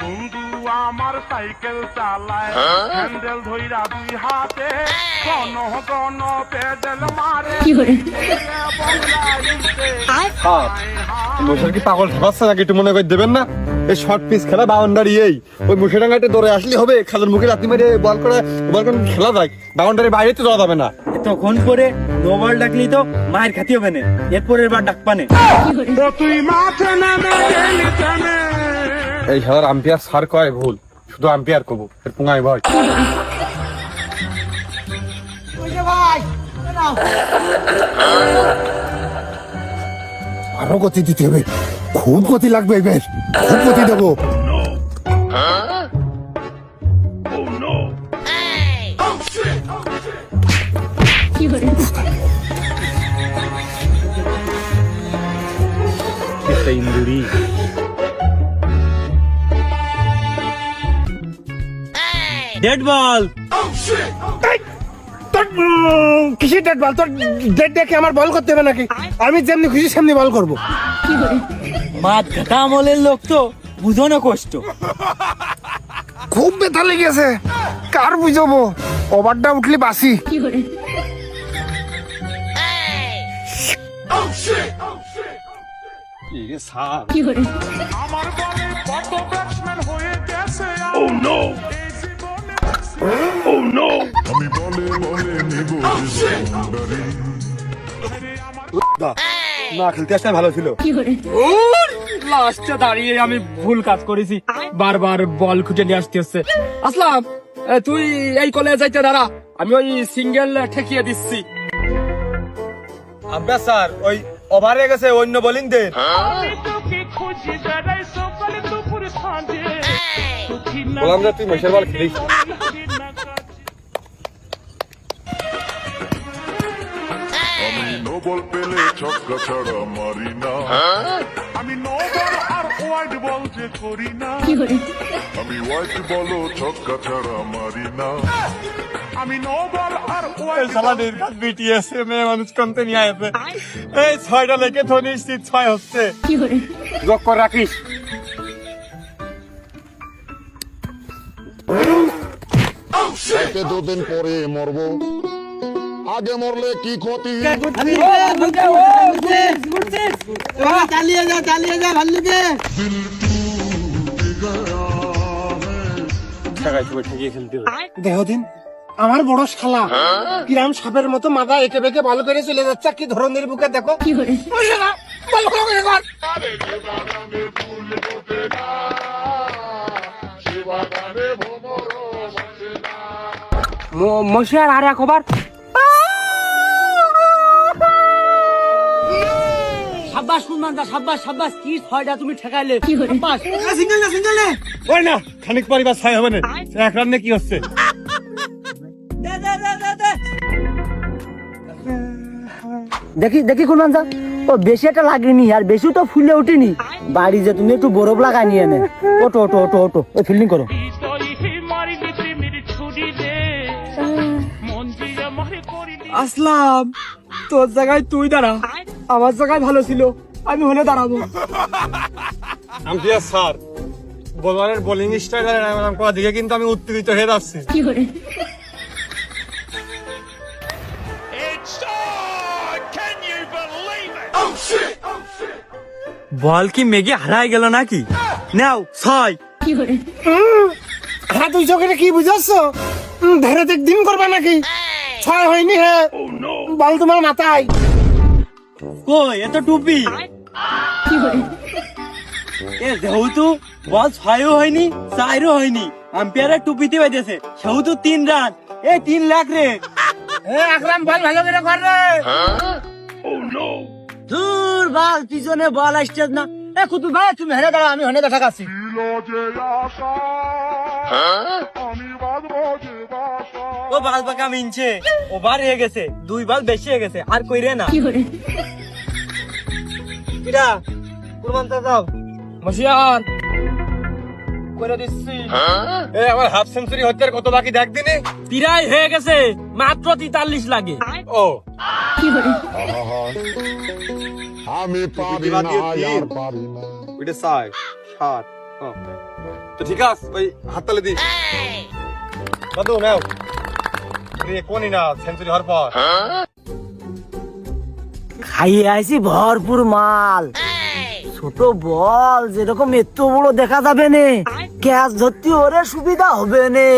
বন্ধু আমার সাইকেল চালায়। হ্যান্ডেল ধইরা দুই হাতে। গণ গণ পেডেল মারে। মুসের কি পাগল ঠকাচ্ছে নাকি একটু মনে করে দেবেন না? এই শর্ট পিস খেলা বাউন্ডারি এই ওই মুশেডাঙ্গাতে দৌড়ে আসলে হবে খেলার মুখে রাত্রি মেরে বল করে বল করে খেলা যায়। বাউন্ডারি বাইরে তো যাওয়া যাবে না। তখন করে নো বল ডাকলি তো মায়ের খাতি হবে না এরপরের বার ডাকপানে এই খেলার আম্পিয়ার সার কয় ভুল। শুধু আম্পিয়ার কবু এর পুঙ্গাই ভয়। আরও গতি দিতে হবে। খুব গতি লাগবে এবার খুব গতি দেবো। ইন্দুরি। ডেড বল তোর কিসের ডেট বল তোর ডেট দেখে আমার বল করতে হবে নাকি? আমি যেমনি খুশি সেমনি বল করব। মাত ঘাটা আমলের লোক তো বুঝো না কষ্ট। খুব ব্যথা লেগেছে। কার বুঝব? ওভারটা উঠলি বাসি আমার বলে কত ব্যাটসম্যান হয়ে গেছে ও নো না খেলতে আসলে ভালো ছিল। লাস্টে দাঁড়িয়ে আমি ভুল কাজ করেছি। বারবার বল খুঁজে নিয়ে আসতে হচ্ছে। আসলাম তুই এই কলেজে যাইতে দাঁড়া। আমি ওই সিঙ্গেল ঠেকিয়ে দিচ্ছি। আম্পিয়ার স্যার ওই ওভারে গেছে অন্য বোলিং না বললাম যে তুই মেশের বল খেলিস। নোবল পেলে ছক্কা ছাড়া মারি না। আমি নো আর ওয়াইড বল যে করি না। আমি হোয়াইট বলো ছক্কা ছাড়া মারি না। আমি নো আর ওয়াইড সালা নির্ঘাত বিটিএস মেয়ে মানুষ কমতে নিয়ে আসে। এই ছয়টা লেগে ধোনি শীত ছয় হচ্ছে। যোগ করে রাখিস। দুদিন পরে মরবো। আগে মরলে কি ক্ষতি? দেহদিন আমার বড় শালা। কিরাম সাপের মতো মাথা এঁকে বেঁকে ভালো করে চলে যাচ্ছে কি ধরনের বুকে দেখো। কর। আর একবার সাব্বাস সুলমান দা সাব্বাস সাব্বাস কি ছয়টা তুমি ঠেকাইলে? সাব্বাস। ওই না খানিক পরিবার ছয় হবে না। এক রান্নে কি হচ্ছে? দেখি দেখি কুরবান দা। ও বেশি একটা লাগেনি আর বেশি তো ফুলে উঠিনি বাড়ি যে তুমি একটু বরফ লাগাই নিয়ে নে। ওটো ওটো ওটো ওটো ওই ফিল্ডিং করো। আসলাম। তোর জায়গায় তুই দাঁড়া। আমার জায়গায় ভালো ছিল। আমি হলে দাঁড়াবো। আম্পিয়ার স্যার বোলারের বোলিং স্টাইল আর দিকে কিন্তু আমি উত্তেজিত হয়ে যাচ্ছি। বল কি মেঘে হারাই গেল নাকি? নাও ছয়। হ্যাঁ তুই চোখে কি বুঝাচ্ছ? ধরে দেখ দিন করবে নাকি? ছয় হয়নি হে। বল তোমার মাথায়। কই এত টুপি? এ যেহেতু বল ছয়ও হয়নি চারও হয়নি আম্পায়ারের টুপিতে বেঁধেছে সেহেতু তিন রান এ তিন লাখ রে। এ আকরাম বল ভালো করে কর রে। দূর বল পিছনে বল আসছে না। এ কুতুব ভাই তুমি হেরে দাঁড়া আমি হনে দেখা বাসা ও বাল পাকা মিনছে ওভার হয়ে গেছে দুই বল বেশি হয়ে গেছে আর কইরে না। কিরা? কুরবান দাও। মশিয়ার। করে দিচ্ছি। এ আমার হাফ সেঞ্চুরি হচ্ছে কত বাকি দেখ দিনে। তিরাই হয়ে গেছে মাত্র তেতাল্লিশ লাগে। ও। আমি পারি না আর পারি না। ওইটা ছয় সাত তো ঠিক আছে ওই হাততালি দি দাদু নাও। রে কোনই না সেঞ্চুরি হওয়ার পর। খাইয়ে আইছি ভরপুর মাল। ছোট বল, যেরকম এত বড় দেখা যাবে নে। ক্যাশ ধরতে ওরে সুবিধা হবে নে।